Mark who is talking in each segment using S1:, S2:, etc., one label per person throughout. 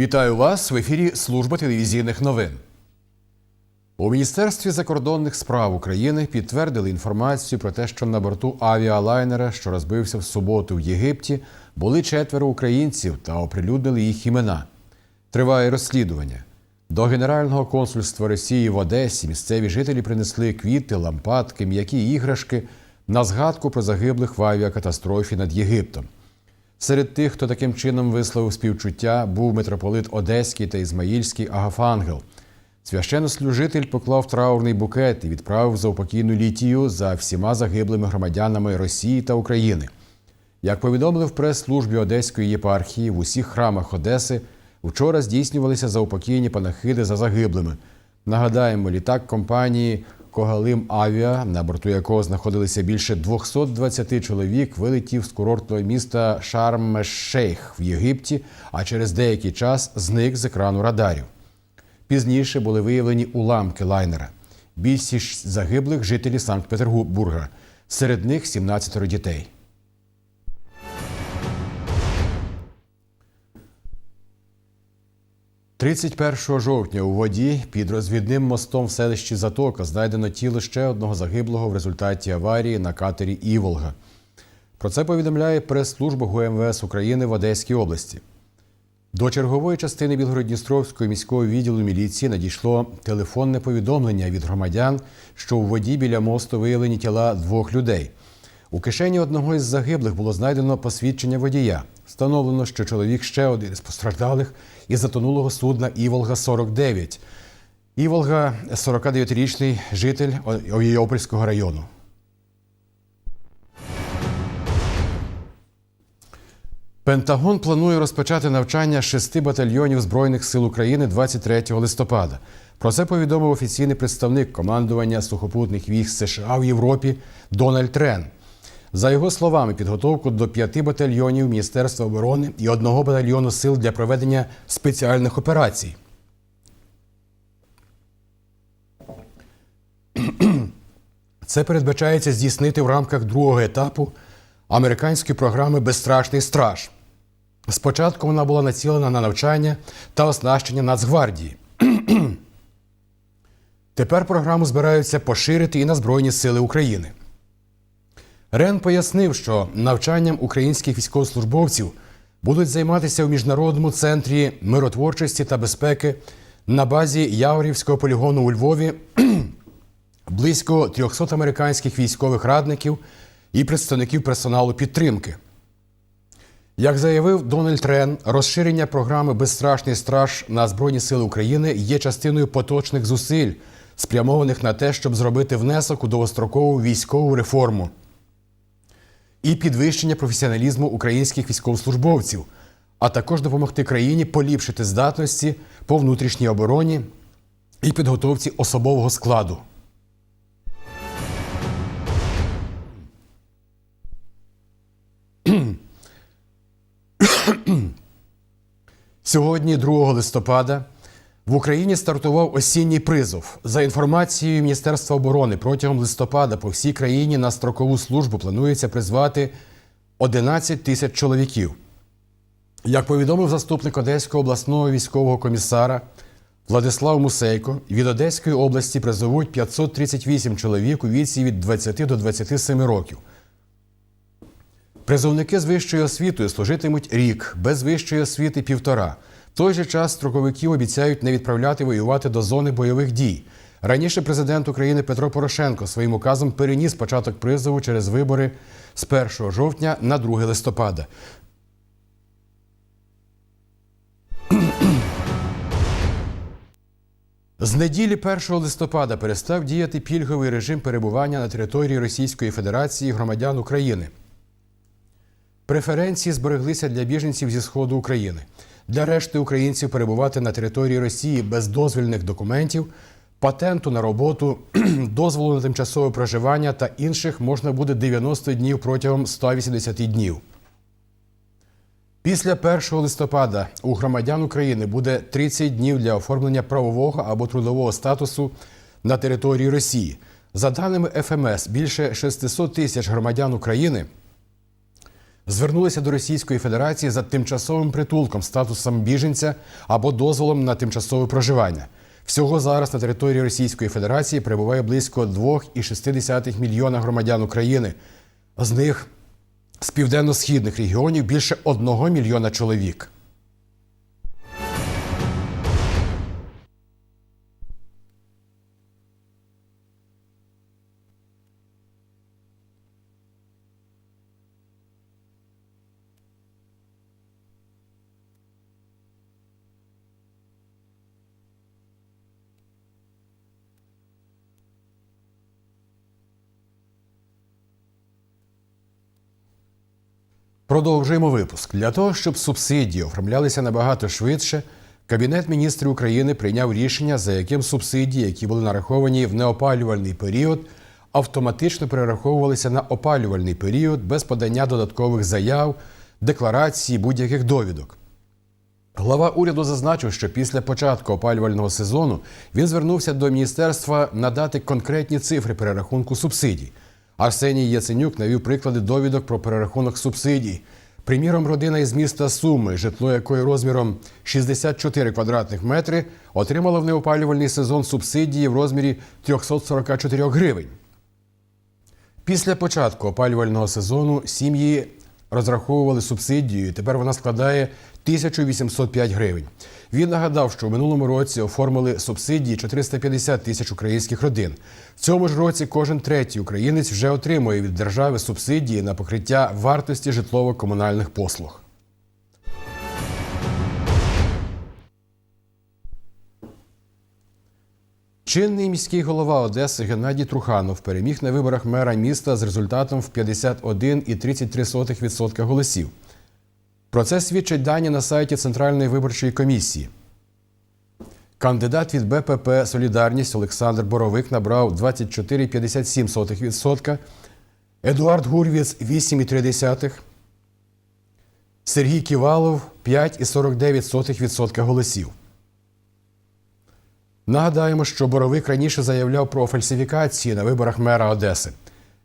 S1: Вітаю вас в ефірі Служба телевізійних новин. У Міністерстві закордонних справ України підтвердили інформацію про те, що на борту авіалайнера, що розбився в суботу в Єгипті, були четверо українців та оприлюднили їх імена. Триває розслідування. До Генерального консульства Росії в Одесі місцеві жителі принесли квіти, лампадки, м'які іграшки на згадку про загиблих в авіакатастрофі над Єгиптом. Серед тих, хто таким чином висловив співчуття, був митрополит Одеський та Ізмаїльський Агафангел. Священнослужитель поклав траурний букет і відправив заупокійну літію за всіма загиблими громадянами Росії та України. Як повідомили в прес-службі Одеської єпархії, в усіх храмах Одеси вчора здійснювалися заупокійні панахиди за загиблими. Нагадаємо, літак компанії Когалим Авіа, на борту якого знаходилися більше 220 чоловік, вилетів з курортного міста Шарм-Еш-Шейх в Єгипті, а через деякий час зник з екрану радарів. Пізніше були виявлені уламки лайнера. Більшість загиблих жителі Санкт-Петербурга. Серед них 17 дітей. «31 жовтня у воді під розвідним мостом в селищі Затока знайдено тіло ще одного загиблого в результаті аварії на катері Іволга. Про це повідомляє прес-служба ГУМВС України в Одеській області. До чергової частини Білгород-Дністровського міського відділу міліції надійшло телефонне повідомлення від громадян, що у воді біля мосту виявлені тіла двох людей. У кишені одного із загиблих було знайдено посвідчення водія. Встановлено, що чоловік ще один із постраждалих із затонулого судна Іволга-49. Іволга 49-річний житель Овіопольського району. Пентагон планує розпочати навчання шести батальйонів Збройних сил України 23 листопада. Про це повідомив офіційний представник командування сухопутних військ США в Європі Дональд Трен. За його словами, підготовку до п'яти батальйонів Міністерства оборони і одного батальйону сил для проведення спеціальних операцій. Це передбачається здійснити в рамках другого етапу американської програми Безстрашний страж. Спочатку вона була націлена на навчання та оснащення Нацгвардії. Тепер програму збираються поширити і на Збройні Сили України. Рен пояснив, що навчанням українських військовослужбовців будуть займатися у міжнародному центрі миротворчості та безпеки на базі Яворівського полігону у Львові близько 300 американських військових радників і представників персоналу підтримки. Як заявив Дональд Рен, розширення програми Безстрашний страж на Збройні Сили України є частиною поточних зусиль, спрямованих на те, щоб зробити внесок у довгострокову військову реформу і підвищення професіоналізму українських військовослужбовців, а також допомогти країні поліпшити здатності по внутрішній обороні і підготовці особового складу. Сьогодні, 2 листопада, в Україні стартував осінній призов. За інформацією Міністерства оборони, протягом листопада по всій країні на строкову службу планується призвати 11 тисяч чоловіків. Як повідомив заступник Одеського обласного військового комісара Владислав Мусейко, від Одеської області призовуть 538 чоловік у віці від 20 до 27 років. Призовники з вищою освітою служитимуть рік, без вищої освіти півтора. В той же час строковиків обіцяють не відправляти воювати до зони бойових дій. Раніше президент України Петро Порошенко своїм указом переніс початок призову через вибори з 1 жовтня на 2 листопада. З неділі 1 листопада перестав діяти пільговий режим перебування на території Російської Федерації громадян України. Преференції збереглися для біженців зі сходу України. Для решти українців перебувати на території Росії без дозвільних документів, патенту на роботу, дозволу на тимчасове проживання та інших можна буде 90 днів протягом 180 днів. Після 1 листопада у громадян України буде 30 днів для оформлення правового або трудового статусу на території Росії. За даними ФМС, більше 600 тисяч громадян України звернулися до Російської Федерації за тимчасовим притулком, статусом біженця або дозволом на тимчасове проживання. Всього зараз на території Російської Федерації перебуває близько 2,6 мільйона громадян України. З них з південно-східних регіонів більше 1 мільйона чоловік. Продовжуємо випуск. Для того, щоб субсидії оформлялися набагато швидше, Кабінет міністрів України прийняв рішення, за яким субсидії, які були нараховані в неопалювальний період, автоматично перераховувалися на опалювальний період без подання додаткових заяв, декларацій, будь-яких довідок. Глава уряду зазначив, що після початку опалювального сезону він звернувся до міністерства надати конкретні цифри перерахунку субсидій. Арсеній Яценюк навів приклади довідок про перерахунок субсидій. Приміром, родина із міста Суми, житло якої розміром 64 квадратних метри, отримала в неопалювальний сезон субсидії в розмірі 344 гривень. Після початку опалювального сезону сім'ї розраховували субсидію, тепер вона складає 1805 гривень. Він нагадав, що в минулому році оформили субсидії 450 тисяч українських родин. В цьому ж році кожен третій українець вже отримує від держави субсидії на покриття вартості житлово-комунальних послуг. Чинний міський голова Одеси Геннадій Труханов переміг на виборах мера міста з результатом в 51,33% голосів. Про це свідчать дані на сайті Центральної виборчої комісії. Кандидат від БПП Солідарність Олександр Боровик набрав 24,57%, Едуард Гурвіц 8,3%, Сергій Ківалов 5,49% голосів. Нагадаємо, що Боровик раніше заявляв про фальсифікації на виборах мера Одеси.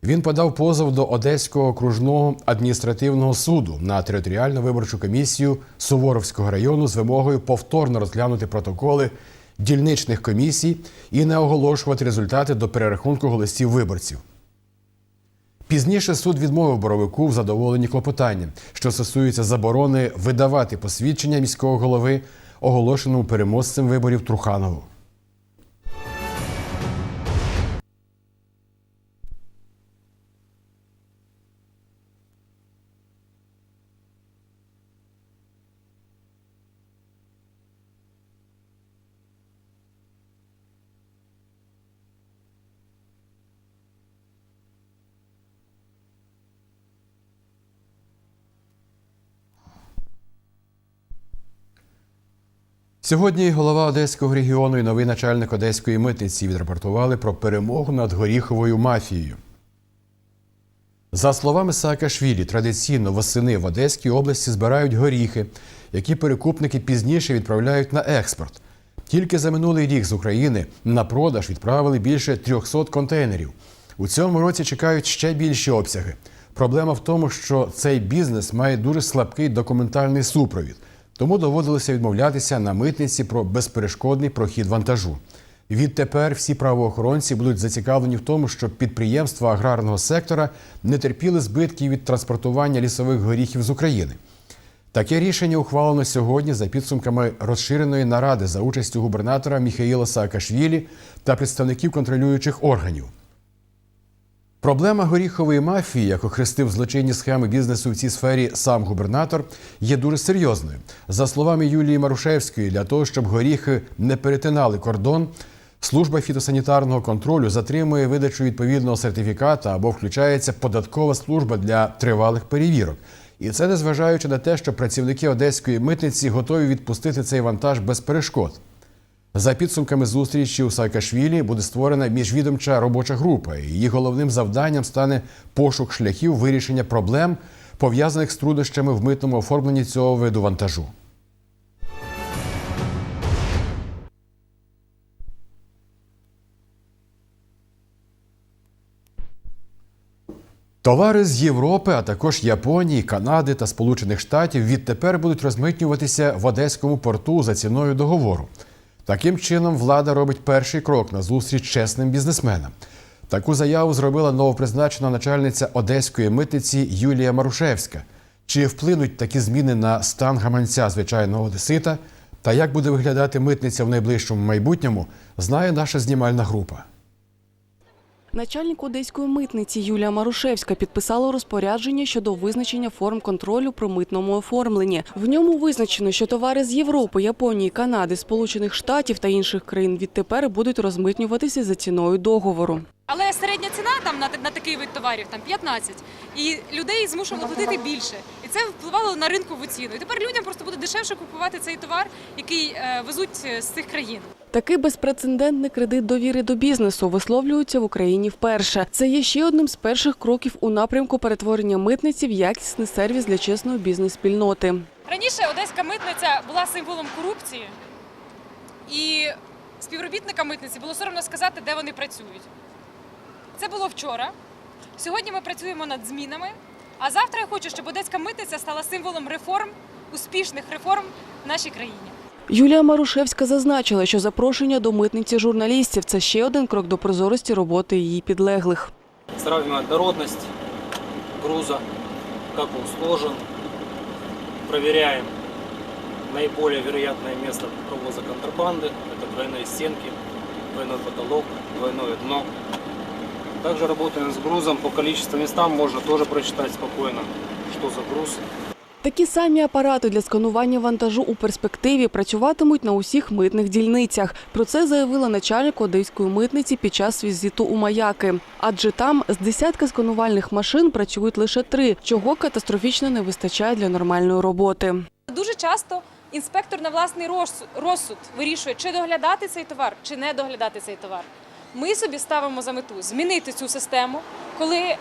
S1: Він подав позов до Одеського окружного адміністративного суду на територіальну виборчу комісію Суворовського району з вимогою повторно розглянути протоколи дільничних комісій і не оголошувати результати до перерахунку голосів виборців. Пізніше суд відмовив боровику в задоволенні клопотання, що стосується заборони видавати посвідчення міського голови, оголошеному переможцем виборів Труханову. Сьогодні голова Одеського регіону і новий начальник Одеської митниці відрапортували про перемогу над горіховою мафією. За словами Саакашвілі, традиційно восени в Одеській області збирають горіхи, які перекупники пізніше відправляють на експорт. Тільки за минулий рік з України на продаж відправили більше 300 контейнерів. У цьому році чекають ще більші обсяги. Проблема в тому, що цей бізнес має дуже слабкий документальний супровід, тому доводилося відмовлятися на митниці про безперешкодний прохід вантажу. Відтепер всі правоохоронці будуть зацікавлені в тому, щоб підприємства аграрного сектора не терпіли збитків від транспортування лісових горіхів з України. Таке рішення ухвалено сьогодні за підсумками розширеної наради за участю губернатора Міхаїла Саакашвілі та представників контролюючих органів. Проблема горіхової мафії, як охрестив злочинні схеми бізнесу в цій сфері сам губернатор, є дуже серйозною. За словами Юлії Марушевської, для того, щоб горіхи не перетинали кордон, служба фітосанітарного контролю затримує видачу відповідного сертифіката або включається податкова служба для тривалих перевірок. І це незважаючи на те, що працівники одеської митниці готові відпустити цей вантаж без перешкод. За підсумками зустрічі у Саакашвілі буде створена міжвідомча робоча група. Її головним завданням стане пошук шляхів вирішення проблем, пов'язаних з труднощами в митному оформленні цього виду вантажу. Товари з Європи, а також Японії, Канади та Сполучених Штатів відтепер будуть розмитнюватися в Одеському порту за ціною договору. Таким чином, влада робить перший крок на зустріч чесним бізнесменам. Таку заяву зробила новопризначена начальниця одеської митниці Юлія Марушевська. Чи вплинуть такі зміни на стан гаманця звичайного одесита? Та як буде виглядати митниця в найближчому майбутньому, знає наша знімальна група.
S2: Начальник одеської митниці Юлія Марушевська підписала розпорядження щодо визначення форм контролю при митному оформленні. В ньому визначено, що товари з Європи, Японії, Канади, Сполучених Штатів та інших країн відтепер будуть розмитнюватися за ціною договору.
S3: Але середня ціна там на, на такий вид товарів там 15. І людей змушували платити більше. І це впливало на ринкову ціну. І тепер людям просто буде дешевше купувати цей товар, який е, везуть е, з цих країн.
S2: Такий безпрецедентний кредит довіри до бізнесу висловлюється в Україні вперше. Це є ще одним з перших кроків у напрямку перетворення митниці в якісний сервіс для чесної бізнес-спільноти.
S3: Раніше одеська митниця була символом корупції, і співробітникам митниці було соромно сказати, де вони працюють. Це було вчора. Сьогодні ми працюємо над змінами. А завтра я хочу, щоб одеська митниця стала символом реформ, успішних реформ в нашій країні.
S2: Юлія Марушевська зазначила, що запрошення до митниці журналістів це ще один крок до прозорості роботи її підлеглих.
S4: Сравниваем дородность груза, как он сложен. Проверяем наиболее вероятное место провоза контрабанды. Это двойные стенки, двойной потолок, двойное дно. Также работаем с грузом. По количеству местам можно тоже прочитать спокойно, что за груз.
S2: Такі самі апарати для сканування вантажу у перспективі працюватимуть на усіх митних дільницях. Про це заявила начальник одеської митниці під час візиту у Маяки. Адже там з десятка сканувальних машин працюють лише три, чого катастрофічно не вистачає для нормальної роботи.
S3: Дуже часто інспектор на власний розсуд, вирішує, чи доглядати цей товар, чи не доглядати цей товар. Ми собі ставимо за мету змінити цю систему, коли е,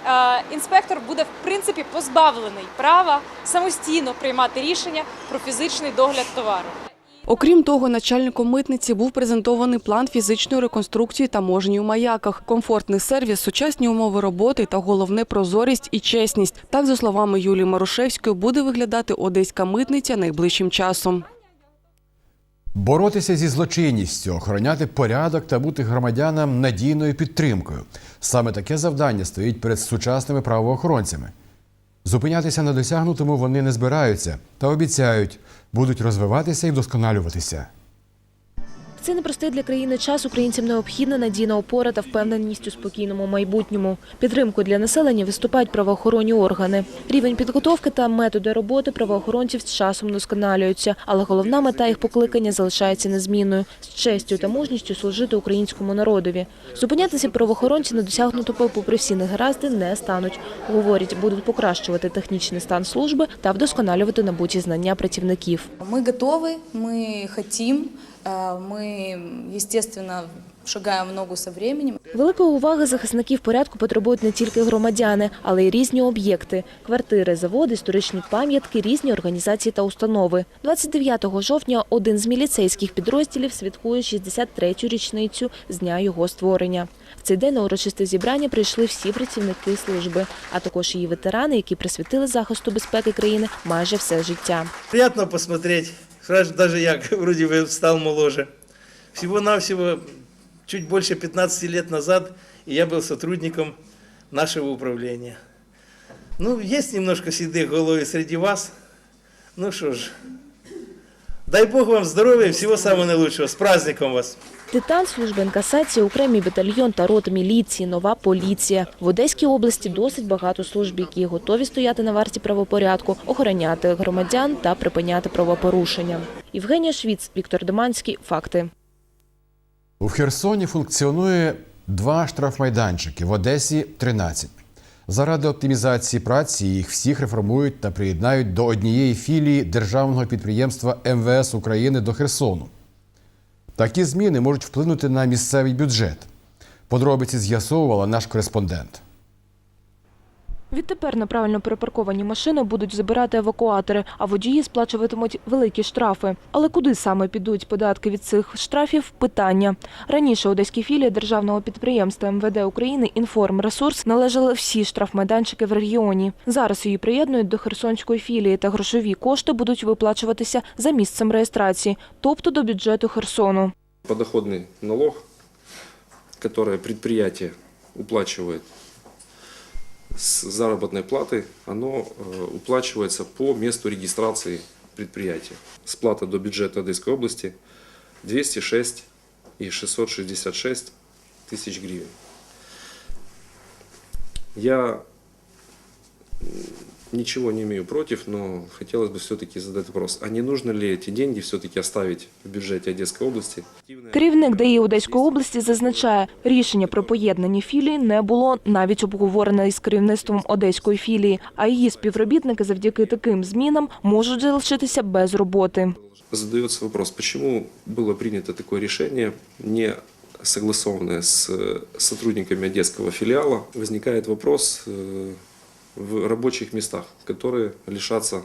S3: інспектор буде в принципі позбавлений права самостійно приймати рішення про фізичний догляд товару.
S2: Окрім того, начальником митниці був презентований план фізичної реконструкції таможні у маяках, комфортний сервіс, сучасні умови роботи та головне прозорість і чесність. Так, за словами Юлії Марушевської, буде виглядати одеська митниця найближчим часом.
S1: Боротися зі злочинністю, охороняти порядок та бути громадянам надійною підтримкою. Саме таке завдання стоїть перед сучасними правоохоронцями. Зупинятися на досягнутому вони не збираються та обіцяють, будуть розвиватися і вдосконалюватися.
S5: В Це непростий для країни час українцям необхідна надійна опора та впевненість у спокійному майбутньому. Підтримкою для населення виступають правоохоронні органи. Рівень підготовки та методи роботи правоохоронців з часом досконалюються, але головна мета їх покликання залишається незмінною – з честю та мужністю служити українському народові. Зупинятися правоохоронці на досягнутому попри всі негаразди не стануть. Говорять, будуть покращувати технічний стан служби та вдосконалювати набуті знання працівників.
S6: Мы готовы, мы хотим, э, мы, естественно, шагаем в ногу со временем.
S5: Великої уваги захисників порядку потребують не тільки громадяни, але й різні об'єкти – квартири, заводи, історичні пам'ятки, різні організації та установи. 29 жовтня один з міліцейських підрозділів святкує 63-ю річницю з дня його створення. В цей день на урочисте зібрання прийшли всі працівники служби, а також її ветерани, які присвятили захисту безпеки країни майже все життя.
S7: Приятно посмотреть, сразу даже я вроде бы стал моложе Всего-навсего чуть больше 15 лет назад и я был сотрудником нашего управления. Ну, есть немножко седых головы среди вас. Ну что ж, дай Бог вам здоровья и всего самого наилучшего. С праздником вас!
S5: Титан, служба інкасації, окремий батальйон та рота міліції, нова поліція. В Одеській області досить багато служб, які готові стояти на варті правопорядку, охороняти громадян та припиняти правопорушення. Євгенія Швіц, Віктор Доманський. Факти.
S1: У Херсоні функціонує два штрафмайданчики, в Одесі 13. Заради оптимізації праці їх всіх реформують та приєднають до однієї філії державного підприємства МВС України до Херсону. Такі зміни можуть вплинути на місцевий бюджет. Подробиці з'ясовувала наш кореспондент.
S5: Відтепер неправильно припарковані машини будуть забирати евакуатори, а водії сплачуватимуть великі штрафи. Але куди саме підуть податки від цих штрафів – питання. Раніше одеській філії державного підприємства МВД України «Інформресурс» належали всі штрафмайданчики в регіоні. Зараз її приєднують до Херсонської філії, та грошові кошти будуть виплачуватися за місцем реєстрації, тобто до бюджету Херсону.
S8: подоходный налог, который предприятие уплачивает с заработной платы, оно э, уплачивается по месту регистрации предприятия. Сплата до бюджета Одесской области 206 и 666 тысяч гривен. Я м, ничего не имею против, но хотелось бы все-таки задать вопрос, а не нужно ли эти деньги все-таки оставить в бюджете Одесской области?
S5: Керівник ДАІ Одеської області зазначає, рішення про поєднання філії не було навіть обговорене із керівництвом Одеської філії, а її співробітники завдяки таким змінам можуть залишитися без роботи.
S8: Задается вопрос, почему было принято такое решение, не согласованное с э, сотрудниками Одесского филиала. Возникает вопрос э, в рабочих местах, которые лишатся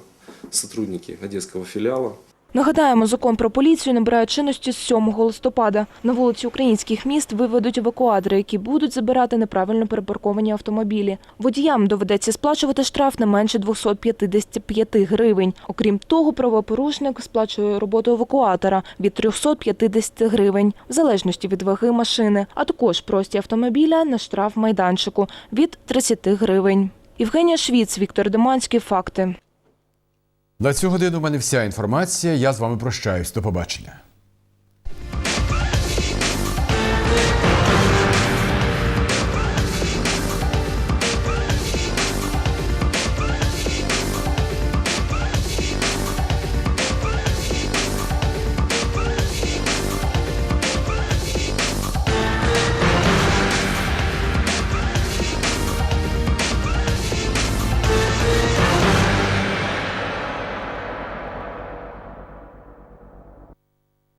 S8: сотрудники Одесского филиала.
S5: Нагадаємо, закон про поліцію набирає чинності з 7 листопада. На вулиці українських міст виведуть евакуатори, які будуть забирати неправильно перепарковані автомобілі. Водіям доведеться сплачувати штраф не менше 255 гривень. Окрім того, правопорушник сплачує роботу евакуатора від 350 гривень, в залежності від ваги машини, а також прості автомобіля на штраф майданчику від 30 гривень. Євгенія Швіц, Віктор Деманський. Факти.
S1: На цю годину в мене вся інформація. Я з вами прощаюсь. До побачення.